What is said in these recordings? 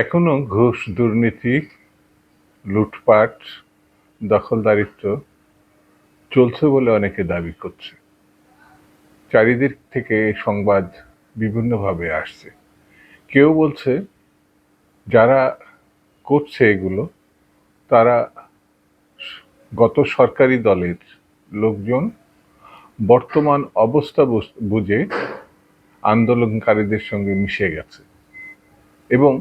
এখনও ঘুষ, দুর্নীতি, লুটপাট, দখলদারিত্ব চলছে বলে অনেকে দাবি করছে। চারিদিক থেকে এই সংবাদ বিভিন্নভাবে আসছে। কেউ বলছে, যারা করছে এগুলো, তারা গত সরকারি দলের লোকজন বর্তমান অবস্থা বুঝে আন্দোলনকারীদের সঙ্গে মিশে গেছে। এবং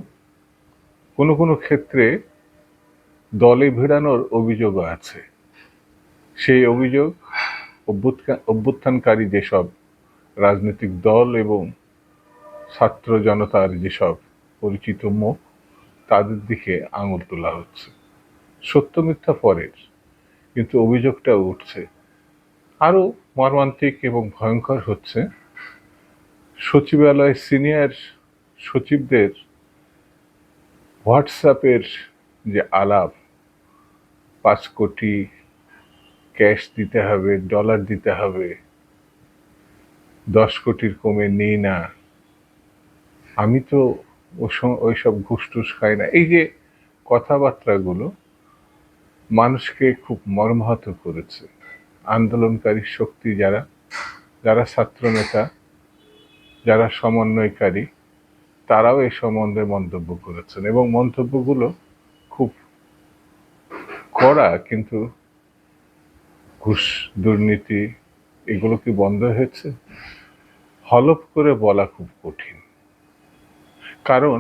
কোনো কোনো ক্ষেত্রে দলে ভিড়ানোর অভিযোগও আছে। সেই অভিযোগ অভ্যুত্থা- অভ্যুত্থানকারী যেসব রাজনৈতিক দল এবং ছাত্র জনতার যেসব পরিচিত মুখ, তাদের দিকে আঙুল তোলা হচ্ছে। সত্য মিথ্যা পরের, কিন্তু অভিযোগটাও উঠছে। আরও মর্মান্তিক এবং ভয়ঙ্কর হচ্ছে সচিবালয় সিনিয়র সচিবদের হোয়াটসঅ্যাপের যে আলাপ, পাঁচ কোটি ক্যাশ দিতে হবে, ডলার দিতে হবে, দশ কোটির কমে নেই না। আমি তো ওসব ওইসব ঘুষ টুস খাই না। এই যে কথাবার্তাগুলো মানুষকে খুব মর্মাহত করেছে। আন্দোলনকারী শক্তি যারা যারা ছাত্রনেতা, যারা সমন্বয়কারী তারাও এই সম্বন্ধে মন্তব্য করেছেন এবং মন্তব্যগুলো খুব কড়া কিন্তু ঘুষ, দুর্নীতি, এগুলো কি বন্ধ হয়েছে? হলফ করে বলা খুব কঠিন। কারণ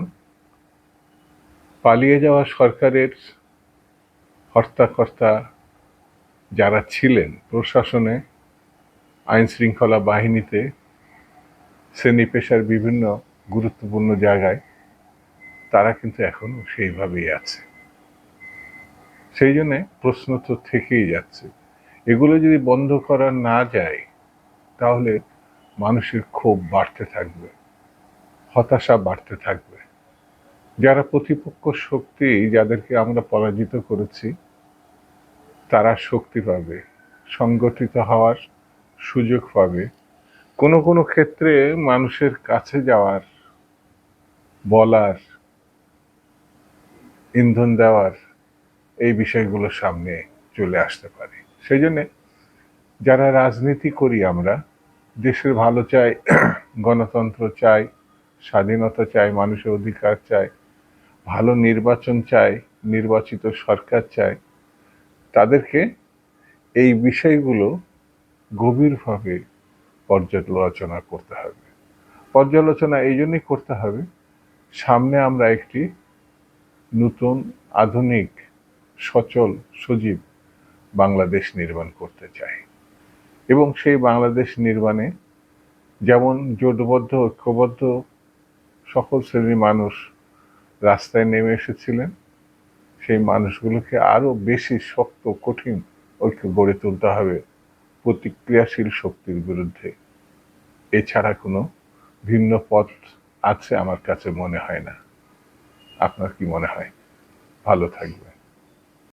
পালিয়ে যাওয়া সরকারের হর্তাকর্তা যারা ছিলেন প্রশাসনে আইন শৃঙ্খলা বাহিনীতে শ্রেণি পেশার বিভিন্ন গুরুত্বপূর্ণ জায়গায়, তারা কিন্তু এখনও সেইভাবেই আছে। সেই জন্যে প্রশ্ন তো থেকেই যাচ্ছে। এগুলো যদি বন্ধ করা না যায়, তাহলে মানুষের ক্ষোভ বাড়তে থাকবে, হতাশা বাড়তে থাকবে। যারা প্রতিপক্ষ শক্তি, যাদেরকে আমরা পরাজিত করেছি, তারা শক্তি পাবে, সংগঠিত হওয়ার সুযোগ পাবে। কোনো কোনো ক্ষেত্রে মানুষের কাছে যাওয়ার বলার, ইন্ধন দেওয়ার এই বিষয়গুলো সামনে চলে আসতে পারে। সেই জন্যে যারা রাজনীতি করি আমরা, দেশের ভালো চাই, গণতন্ত্র চাই, স্বাধীনতা চাই, মানুষের অধিকার চাই, ভালো নির্বাচন চাই, নির্বাচিত সরকার চাই, তাদেরকে এই বিষয়গুলো গভীরভাবে পর্যালোচনা করতে হবে। পর্যালোচনা এই জন্যই করতে হবে সামনে আমরা একটি নতুন, আধুনিক, সচল, সজীব বাংলাদেশ নির্মাণ করতে চাই। এবং সেই বাংলাদেশ নির্মাণে যেমন জোটবদ্ধ, ঐক্যবদ্ধ সকল শ্রেণির মানুষ রাস্তায় নেমে এসেছিলেন, সেই মানুষগুলোকে আরও বেশি শক্ত, কঠিন ঐক্য গড়ে তুলতে হবে প্রতিক্রিয়াশীল শক্তির বিরুদ্ধে। এছাড়া কোনো ভিন্ন পথ আছে আমার কাছে মনে হয় না। আপনার কি মনে হয়? ভালো থাকবে